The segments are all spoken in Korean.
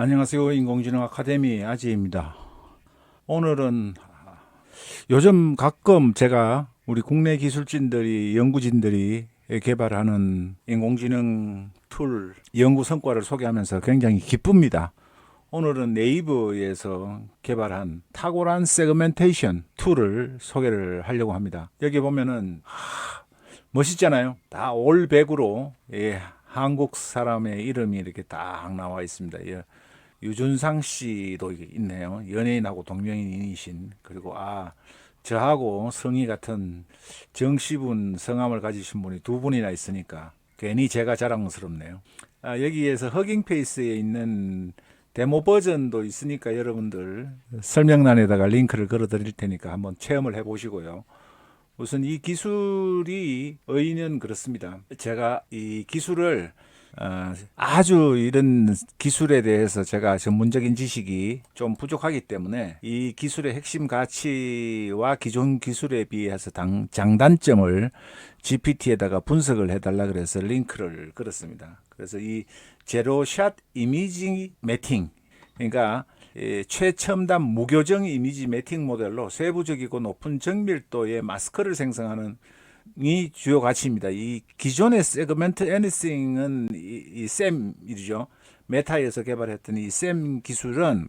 안녕하세요. 인공지능 아카데미 아지입니다. 오늘은 요즘 가끔 제가 우리 국내 기술진들이 연구진들이 개발하는 인공지능 툴 연구 성과를 소개하면서 굉장히 기쁩니다. 오늘은 네이버에서 개발한 탁월한 세그멘테이션 툴을 소개를 하려고 합니다. 여기 보면은 하, 멋있잖아요. 다 올백으로 예, 한국 사람의 이름이 이렇게 딱 나와 있습니다. 예, 유준상 씨도 있네요. 연예인하고 동명이인이신 그리고 아 저하고 성이 같은 정씨분 성함을 가지신 분이 두 분이나 있으니까 괜히 제가 자랑스럽네요. 아, 여기에서 허깅페이스에 있는 데모 버전도 있으니까 여러분들 설명란에다가 링크를 걸어 드릴 테니까 한번 체험을 해 보시고요. 우선 이 기술이 의의는 그렇습니다. 제가 이 기술을 어, 아주 이런 기술에 대해서 제가 전문적인 지식이 좀 부족하기 때문에 이 기술의 핵심 가치와 기존 기술에 비해서 당, 장단점을 GPT에다가 분석을 해달라 그래서 링크를 걸었습니다. 그래서 이 제로샷 이미지 매팅 그러니까 예, 최첨단 무교정 이미지 매팅 모델로 세부적이고 높은 정밀도의 마스크를 생성하는 이 주요 가치입니다. 이 기존의 세그멘트 애니싱은 이, 쌤이죠. 메타에서 개발했던 이쌤 기술은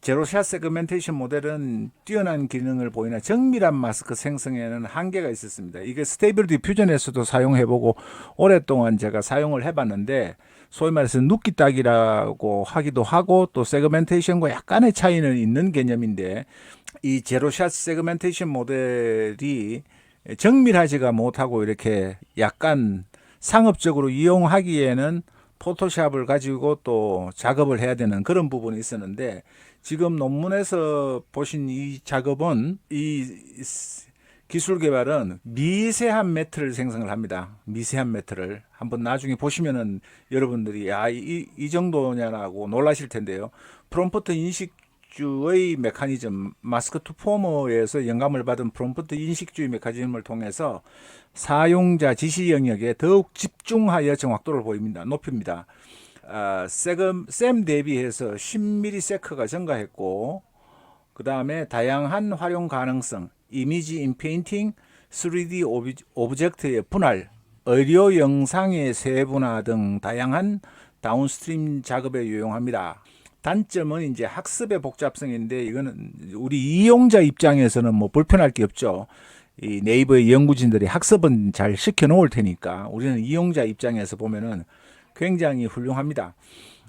제로샷 세그멘테이션 모델은 뛰어난 기능을 보이나 정밀한 마스크 생성에는 한계가 있었습니다. 이게 스테이블 디퓨전에서도 사용해보고 오랫동안 제가 사용을 해봤는데 소위 말해서 눕기 딱이라고 하기도 하고 또 세그멘테이션과 약간의 차이는 있는 개념인데 이 제로샷 세그멘테이션 모델이 정밀하지가 못하고 이렇게 약간 상업적으로 이용하기에는 포토샵을 가지고 또 작업을 해야 되는 그런 부분이 있었는데 지금 논문에서 보신 이 작업은 이 기술 개발은 미세한 매트를 생성을 합니다. 미세한 매트를 한번 나중에 보시면은 여러분들이 아이 이 정도냐라고 놀라실 텐데요. 프롬프트 인식 주의 메커니즘 마스크 투 포머에서 영감을 받은 프롬프트 인식주의 메커니즘을 통해서 사용자 지시 영역에 더욱 집중하여 정확도를 보입니다. 높입니다. 아, 세금 셈 대비해서 10ms가 증가했고 그 다음에 다양한 활용 가능성, 이미지 인페인팅, 3D 오비, 오브젝트의 분할, 의료 영상의 세분화 등 다양한 다운스트림 작업에 유용합니다. 단점은 이제 학습의 복잡성인데 이거는 우리 이용자 입장에서는 뭐 불편할 게 없죠. 이 네이버의 연구진들이 학습은 잘 시켜 놓을 테니까 우리는 이용자 입장에서 보면은 굉장히 훌륭합니다.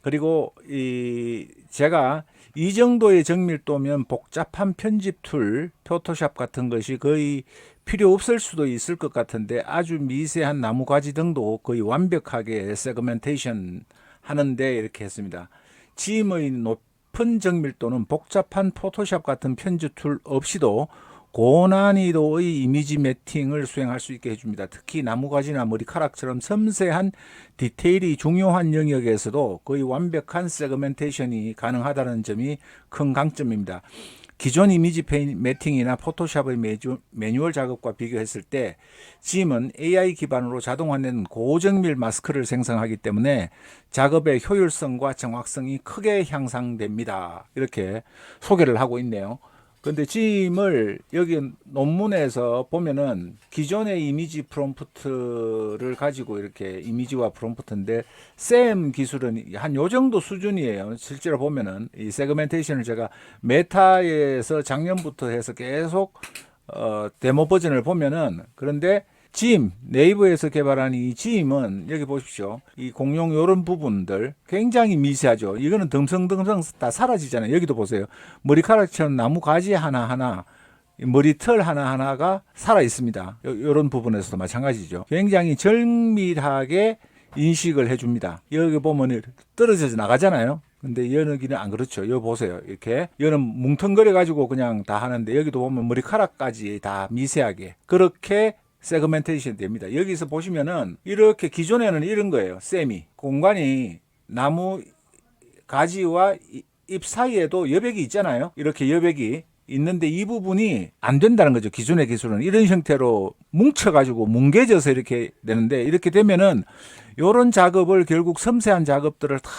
그리고 이 제가 이 정도의 정밀도면 복잡한 편집 툴, 포토샵 같은 것이 거의 필요 없을 수도 있을 것 같은데 아주 미세한 나무 가지 등도 거의 완벽하게 세그멘테이션 하는데 이렇게 했습니다. 짐의 높은 정밀도는 복잡한 포토샵 같은 편집 툴 없이도 고난이도의 이미지 매팅을 수행할 수 있게 해줍니다. 특히 나무가지나 머리카락처럼 섬세한 디테일이 중요한 영역에서도 거의 완벽한 세그멘테이션이 가능하다는 점이 큰 강점입니다. 기존 이미지 매팅이나 포토샵의 매주, 매뉴얼 작업과 비교했을 때 짐은 AI 기반으로 자동화된 고정밀 마스크를 생성하기 때문에 작업의 효율성과 정확성이 크게 향상됩니다. 이렇게 소개를 하고 있네요. 근데 짐을 여기 논문에서 보면은 기존의 이미지 프롬프트를 가지고 이렇게 이미지와 프롬프트인데 샘 기술은 한 요 정도 수준이에요. 실제로 보면은 이 세그멘테이션을 제가 메타에서 작년부터 해서 계속 어 데모 버전을 보면은 그런데 짐 네이버에서 개발한 이 짐은 여기 보십시오. 이 공룡 요런 부분들 굉장히 미세하죠. 이거는 듬성듬성 다 사라지잖아요. 여기도 보세요. 머리카락처럼 나무 가지 하나 하나 머리털 하나 하나가 살아 있습니다. 요런 부분에서도 마찬가지죠. 굉장히 정밀하게 인식을 해줍니다. 여기 보면 떨어져서 나가잖아요. 근데 여기는 안 그렇죠. 여기 보세요. 이렇게. 여는 뭉텅거려 가지고 그냥 다 하는데 여기도 보면 머리카락까지 다 미세하게 그렇게 세그멘테이션 됩니다. 여기서 보시면은 이렇게 기존에는 이런 거예요. 셈이 공간이 나무 가지와 잎 사이에도 여백이 있잖아요. 이렇게 여백이 있는데 이 부분이 안 된다는 거죠. 기존의 기술은 이런 형태로 뭉쳐가지고 뭉개져서 이렇게 되는데 이렇게 되면은 이런 작업을 결국 섬세한 작업들을 다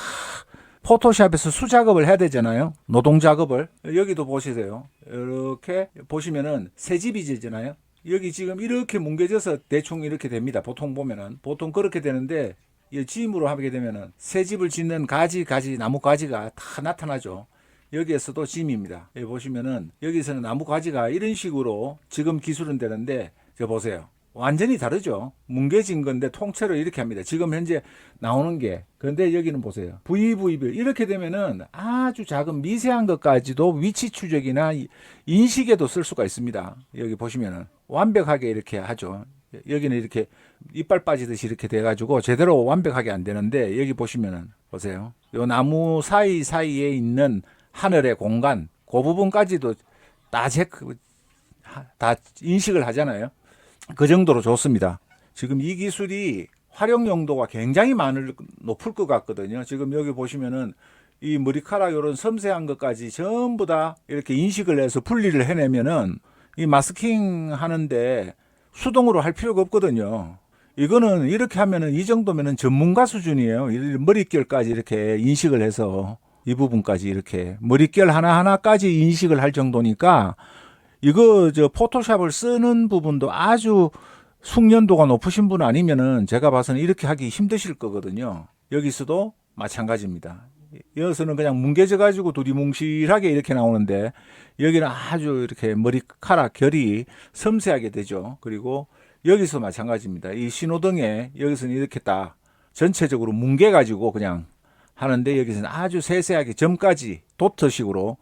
포토샵에서 수작업을 해야 되잖아요. 노동 작업을. 여기도 보시세요. 이렇게 보시면은 새 집이 지잖아요. 여기 지금 이렇게 뭉개져서 대충 이렇게 됩니다. 보통 보면은 보통 그렇게 되는데 이 짐으로 하게 되면은 새 집을 짓는 가지 가지 나무 가지가 다 나타나죠. 여기에서도 짐입니다. 여기 보시면은 여기서는 나무 가지가 이런 식으로 지금 기술은 되는데 저 보세요. 완전히 다르죠. 뭉개진 건데 통째로 이렇게 합니다. 지금 현재 나오는 게 그런데 여기는 보세요. VVB 이렇게 되면은 아주 작은 미세한 것까지도 위치 추적이나 이- 인식에도 쓸 수가 있습니다. 여기 보시면은 완벽하게 이렇게 하죠. 여기는 이렇게 이빨 빠지듯이 이렇게 돼가지고 제대로 완벽하게 안 되는데 여기 보시면은 보세요. 요 나무 사이 사이에 있는 하늘의 공간 그 부분까지도 다 체크 하- 다 인식을 하잖아요. 그 정도로 좋습니다. 지금 이 기술이 활용 용도가 굉장히 많을 높을 것 같거든요. 지금 여기 보시면은 이 머리카락 이런 섬세한 것까지 전부 다 이렇게 인식을 해서 분리를 해내면은 이 마스킹 하는데 수동으로 할 필요가 없거든요. 이거는 이렇게 하면은 이 정도면은 전문가 수준이에요. 이 머릿결까지 이렇게 인식을 해서 이 부분까지 이렇게 머릿결 하나하나까지 인식을 할 정도니까 이거 저 포토샵을 쓰는 부분도 아주 숙련도가 높으신 분 아니면은 제가 봐서는 이렇게 하기 힘드실 거거든요. 여기서도 마찬가지입니다. 여기서는 그냥 뭉개져 가지고 두리뭉실하게 이렇게 나오는데 여기는 아주 이렇게 머리카락 결이 섬세하게 되죠. 그리고 여기서 마찬가지입니다. 이 신호등에 여기서는 이렇게 딱 전체적으로 뭉개 가지고 그냥 하는데 여기서는 아주 세세하게 점까지 도트식으로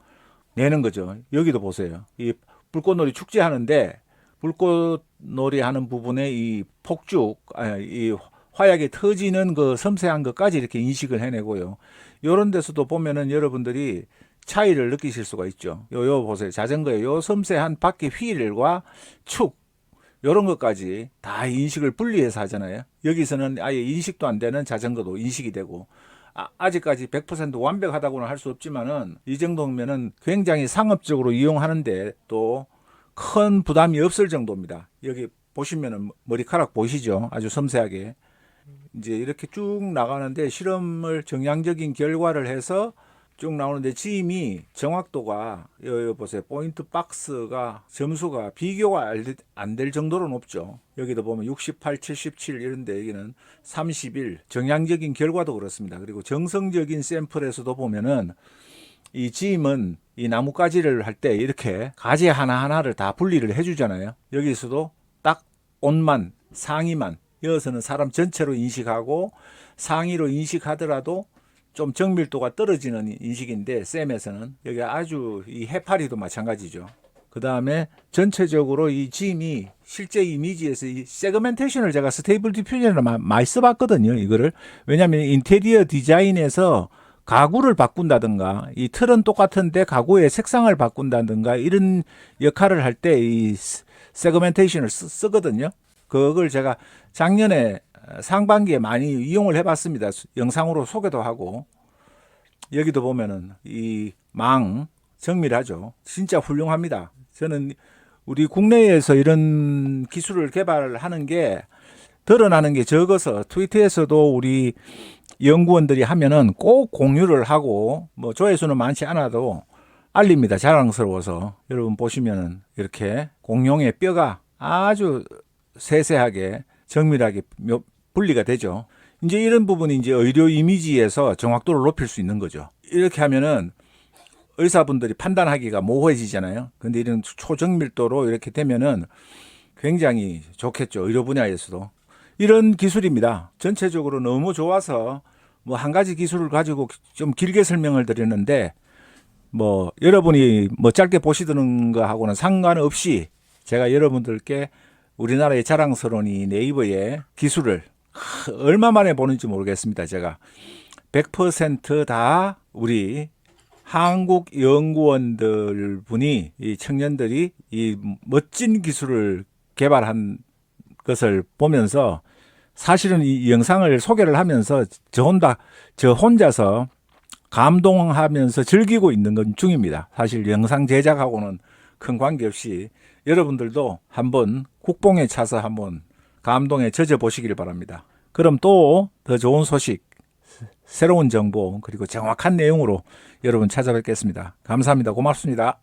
내는 거죠. 여기도 보세요. 이 불꽃놀이 축제 하는데 불꽃놀이 하는 부분에 이 폭죽, 아, 이 화약이 터지는 그 섬세한 것까지 이렇게 인식을 해내고요. 요런 데서도 보면은 여러분들이 차이를 느끼실 수가 있죠. 요, 요 보세요. 자전거에 요 섬세한 바퀴 휠과 축, 요런 것까지 다 인식을 분리해서 하잖아요. 여기서는 아예 인식도 안 되는 자전거도 인식이 되고, 아, 아직까지 100% 완벽하다고는 할 수 없지만은 이 정도면은 굉장히 상업적으로 이용하는데 또 큰 부담이 없을 정도입니다. 여기 보시면은 머리카락 보이시죠? 아주 섬세하게. 이제 이렇게 쭉 나가는데 실험을 정량적인 결과를 해서 쭉 나오는데 짐이 정확도가 여, 여 보세요. 포인트 박스가 점수가 비교가 안 될 정도로 높죠. 여기도 보면 68, 77 이런데 여기는 31 정량적인 결과도 그렇습니다. 그리고 정성적인 샘플에서도 보면은 이 짐은 이 나뭇가지를 할 때 이렇게 가지 하나하나를 다 분리를 해주잖아요. 여기서도 딱 옷만, 상의만, 여기서는 사람 전체로 인식하고 상의로 인식하더라도 좀 정밀도가 떨어지는 인식인데 쌤에서는 여기 아주 이 해파리도 마찬가지죠. 그 다음에 전체적으로 이 짐이 실제 이미지에서 이 세그멘테이션을 제가 스테이블 디퓨전을 마- 많이 써봤거든요. 이거를 왜냐하면 인테리어 디자인에서 가구를 바꾼다든가 이 틀은 똑같은데 가구의 색상을 바꾼다든가 이런 역할을 할 때 이 세그멘테이션을 쓰, 쓰거든요. 그걸 제가 작년에 어, 상반기에 많이 이용을 해봤습니다. 수- 영상으로 소개도 하고 여기도 보면은 이 망 정밀하죠. 진짜 훌륭합니다. 저는 우리 국내에서 이런 기술을 개발하는 게 드러나는 게 적어서 트위터에서도 우리 연구원들이 하면은 꼭 공유를 하고 뭐 조회수는 많지 않아도 알립니다. 자랑스러워서 여러분 보시면은 이렇게 공룡의 뼈가 아주 세세하게 정밀하게 묘- 분리가 되죠. 이제 이런 부분이 이제 의료 이미지에서 정확도를 높일 수 있는 거죠. 이렇게 하면은 의사분들이 판단하기가 모호해지잖아요. 근데 이런 초정밀도로 이렇게 되면은 굉장히 좋겠죠. 의료 분야에서도. 이런 기술입니다. 전체적으로 너무 좋아서 뭐 한 가지 기술을 가지고 좀 길게 설명을 드렸는데 뭐 여러분이 뭐 짧게 보시는 거하고는 상관없이 제가 여러분들께 우리나라의 자랑스러운 이 네이버의 기술을 하, 얼마 만에 보는지 모르겠습니다. 제가 100%다 우리 한국 연구원들 분이 이 청년들이 이 멋진 기술을 개발한 것을 보면서 사실은 이 영상을 소개를 하면서 저 혼자 저 혼자서 감동하면서 즐기고 있는 건 중입니다. 사실 영상 제작하고는 큰 관계없이 여러분들도 한번 국뽕에 차서 한번 감동에 젖어 보시길 바랍니다. 그럼 또 더 좋은 소식 새로운 정보 그리고 정확한 내용으로 여러분 찾아뵙겠습니다. 감사합니다. 고맙습니다.